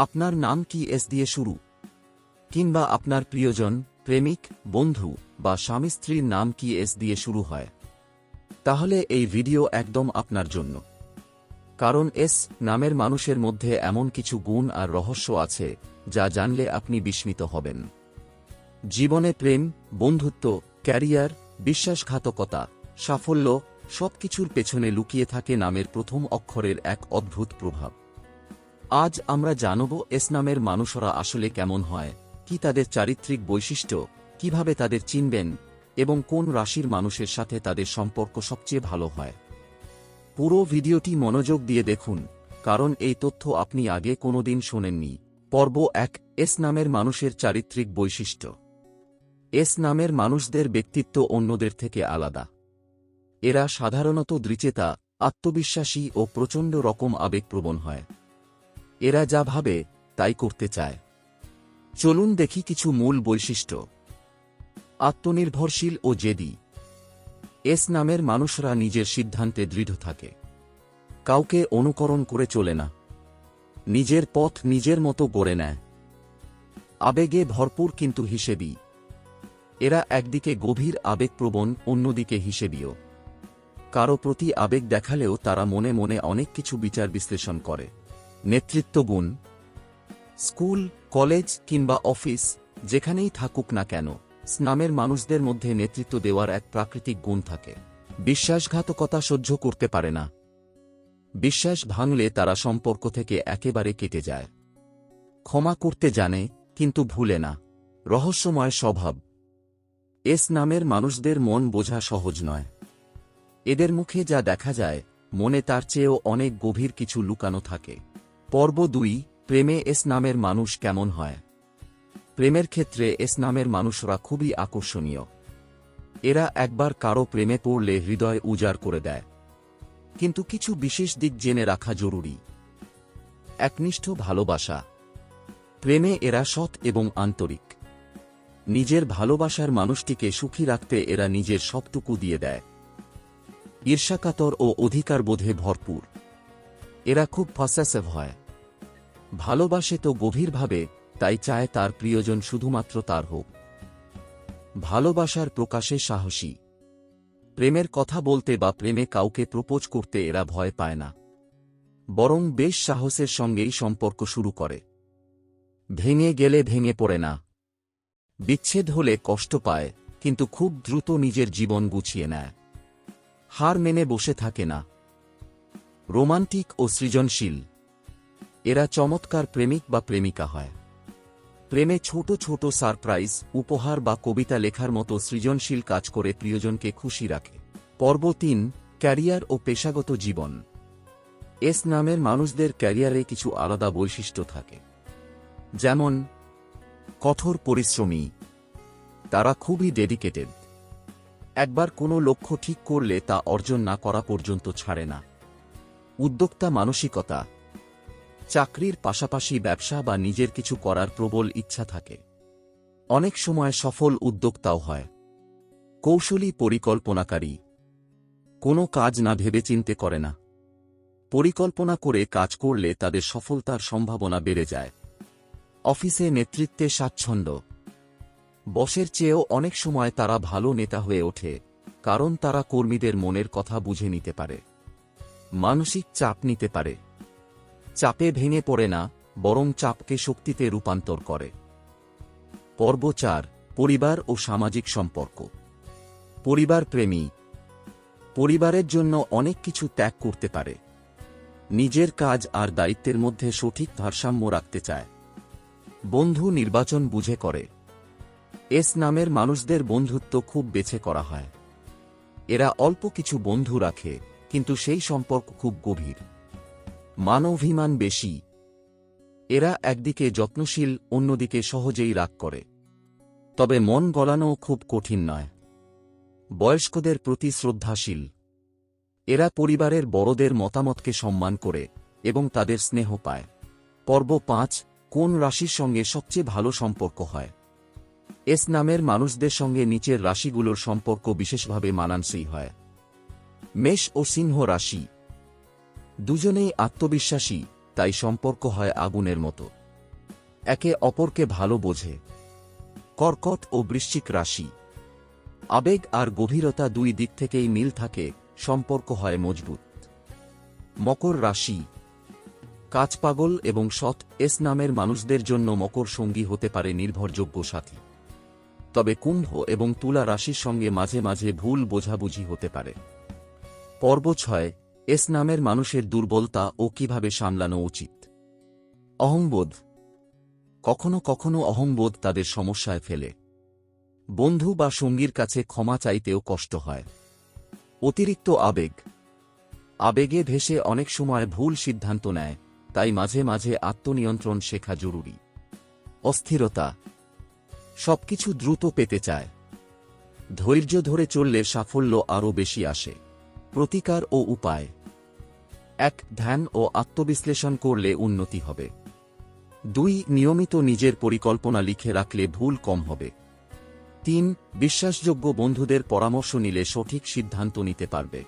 আপনার নাম কি এস দিয়ে শুরু? কিংবা আপনার প্রিয়জন, প্রেমিক, বন্ধু বা স্বামী স্ত্রীর নাম কি এস দিয়ে শুরু হয়? তাহলে এই ভিডিও একদম আপনার জন্য। কারণ এস নামের মানুষের মধ্যে এমন কিছু গুণ আর রহস্য আছে, যা জানলে আপনি বিস্মিত হবেন। জীবনে প্রেম, বন্ধুত্ব, ক্যারিয়ার, বিশ্বাসঘাতকতা, সাফল্য সবকিছুর পেছনে লুকিয়ে থাকে নামের প্রথম অক্ষরের এক অদ্ভুত প্রভাব। আজ আমরা জানব এস নামের মানুষরা আসলে কেমন হয়, কি তাদের চারিত্রিক বৈশিষ্ট্য, কীভাবে তাদের চিনবেন, এবং কোন রাশির মানুষের সাথে তাদের সম্পর্ক সবচেয়ে ভালো হয়। পুরো ভিডিওটি মনোযোগ দিয়ে দেখুন, কারণ এই তথ্য আপনি আগে কোনোদিন শোনেননি। পর্ব এক এস নামের মানুষের চারিত্রিক বৈশিষ্ট্য। এস নামের মানুষদের ব্যক্তিত্ব অন্যদের থেকে আলাদা। এরা সাধারণত দৃচেতা আত্মবিশ্বাসী ও প্রচণ্ড রকম আবেগপ্রবণ হয়। এরা যা ভাবে, তাই করতে চায়। চলুন দেখি কিছু মূল বৈশিষ্ট্য। আত্মনির্ভরশীল ও জেদি। এস নামের মানুষরা নিজের সিদ্ধান্তে দৃঢ় থাকে। কাউকে অনুকরণ করে চলে না। নিজের পথ নিজের মতো গড়ে নেয়। আবেগে ভরপুর কিন্তু হিসেবি। এরা একদিকে গভীর আবেগপ্রবণ, অন্যদিকে হিসেবিও কারও প্রতি আবেগ দেখালেও তারা মনে মনে অনেক কিছু বিচার বিশ্লেষণ করে। নেতৃত্ব গুণ স্কুল, কলেজ কিংবা অফিস যেখানেই থাকুক না কেন, স্নামের মানুষদের মধ্যে নেতৃত্ব দেওয়ার এক প্রাকৃতিক গুণ থাকে। বিশ্বাসঘাতকতা সহ্য করতে পারে না। বিশ্বাস ভাঙলে তারা সম্পর্ক থেকে একেবারে কেটে যায়। ক্ষমা করতে জানে, কিন্তু ভুলে না। রহস্যময় স্বভাব। এস নামের মানুষদের মন বোঝা সহজ নয়। এদের মুখে যা দেখা যায়, মনে তার চেয়েও অনেক গভীর কিছু লুকানো থাকে। পর্ব দুই, প্রেমে এস নামের মানুষ কেমন হয়? প্রেমের ক্ষেত্রে এস নামের মানুষরা খুবই আকর্ষণীয়। এরা একবার কারও প্রেমে পড়লে হৃদয় উজাড় করে দেয়। কিন্তু কিছু বিশেষ দিক জেনে রাখা জরুরি। একনিষ্ঠ ভালোবাসা। প্রেমে এরা সৎ এবং আন্তরিক। নিজের ভালোবাসার মানুষটিকে সুখী রাখতে এরা নিজের সবটুকু দিয়ে দেয়। ঈর্ষাকাতর ও অধিকার বোধে ভরপুর। এরা খুব পসেসিভ হয়। ভালোবাসে তো গভীরভাবে, তাই চায় তার প্রিয়জন শুধুমাত্র তার হোক। ভালোবাসার প্রকাশে সাহসী। প্রেমের কথা বলতে বা প্রেমে কাউকে প্রপোজ করতে এরা ভয় পায় না। বরং বেশ সাহসের সঙ্গেই সম্পর্ক শুরু করে। ভেঙে গেলে ভেঙে পড়ে না। বিচ্ছেদ হলে কষ্ট পায়, কিন্তু খুব দ্রুত নিজের জীবন গুছিয়ে নেয়। হার মেনে বসে থাকে না। রোমান্টিক ও সৃজনশীল। এরা চমৎকার প্রেমিক বা প্রেমিকা হয়। প্রেমে ছোট ছোট সারপ্রাইজ, উপহার বা কবিতা লেখার মতো সৃজনশীল কাজ করে প্রিয়জনকে খুশি রাখে। পর্ব তিন, ক্যারিয়ার ও পেশাগত জীবন। এস নামের মানুষদের ক্যারিয়ারে কিছু আলাদা বৈশিষ্ট্য থাকে। যেমন, কঠোর পরিশ্রমী। তারা খুবই ডেডিকেটেড। একবার কোনো লক্ষ্য ঠিক করলে তা অর্জন না করা পর্যন্ত ছাড়ে না। উদ্যোক্তা মানসিকতা। চাকরির পাশাপাশি ব্যবসা বা নিজের কিছু করার প্রবল ইচ্ছা থাকে। অনেক সময় সফল উদ্যোক্তাও হয়। কৌশলী, পরিকল্পনাকারী। কোনো কাজ না ভেবে চিনতে করে না। পরিকল্পনা করে কাজ করলে তাদের সফলতার সম্ভাবনা বেড়ে যায়। অফিসে নেতৃত্বে স্বাচ্ছন্দ্য। বসের চেয়েও অনেক সময় তারা ভালো নেতা হয়ে ওঠে, কারণ তারা কর্মীদের মনের কথা বুঝে নিতে পারে। মানসিক চাপ নিতে পারে। চাপে ভেঙে পড়ে না, বরং চাপকে শক্তিতে রূপান্তর করে। পর্ব চার, পরিবার ও সামাজিক সম্পর্ক। পরিবার প্রেমী। পরিবারের জন্য অনেক কিছু ত্যাগ করতে পারে। নিজের কাজ আর দায়িত্বের মধ্যে সঠিক ভারসাম্য রাখতে চায়। বন্ধু নির্বাচন বুঝে করে। এস নামের মানুষদের বন্ধুত্ব খুব বেছে করা হয়। এরা অল্প কিছু বন্ধু রাখে, কিন্তু সেই সম্পর্ক খুব গভীর। মানভিমান বেশি। এরা একদিকে যত্নশীল, অন্যদিকে সহজেই রাগ করে। তবে মন গলানো খুব কঠিন নয়। বয়স্কদের প্রতি শ্রদ্ধাশীল। এরা পরিবারের বড়দের মতামতকে সম্মান করে এবং তাদের স্নেহ পায়। পর্ব পাঁচ, কোন রাশির সঙ্গে সবচেয়ে ভালো সম্পর্ক হয়? এস নামের মানুষদের সঙ্গে নিচের রাশিগুলোর সম্পর্ক বিশেষভাবে মানানসই হয়। মেষ ও সিংহ রাশি। দুজনেই আত্মবিশ্বাসী, তাই সম্পর্ক হয় আগুনের মতো। একে অপরকে ভালো বোঝে। কর্কট ও বৃশ্চিক রাশি। আবেগ আর গভীরতা দুই দিক থেকেই মিল থাকে, সম্পর্ক হয় মজবুত। মকর রাশি। কাজপাগল এবং সৎ এস নামের মানুষদের জন্য মকর সঙ্গী হতে পারে নির্ভরযোগ্য সাথী। তবে কুম্ভ এবং তুলা রাশির সঙ্গে মাঝে মাঝে ভুল বোঝাবুঝি হতে পারে। পর্ব ছয় এস নামের মানুষের দুর্বলতা ও কীভাবে সামলানো উচিত। অহংবোধ। কখনো কখনো অহংবোধ তাদের সমস্যায় ফেলে। বন্ধু বা সঙ্গীর কাছে ক্ষমা চাইতেও কষ্ট হয়। অতিরিক্ত আবেগ। আবেগে ভেসে অনেক সময় ভুল সিদ্ধান্ত নেয়, তাই মাঝে মাঝে আত্মনিয়ন্ত্রণ শেখা জরুরি। অস্থিরতা। সবকিছু দ্রুত পেতে চায়। ধৈর্য ধরে চললে সাফল্য আরও বেশি আসে। প্রতিকার ও উপায়। এক, ধ্যান ও আত্মবিশ্লেষণ করলে উন্নতি হবে। দুই, নিয়মিত নিজের পরিকল্পনা লিখে রাখলে ভুল কম হবে। তিন, বিশ্বাসযোগ্য বন্ধুদের পরামর্শ নিলে সঠিক সিদ্ধান্ত নিতে পারবে।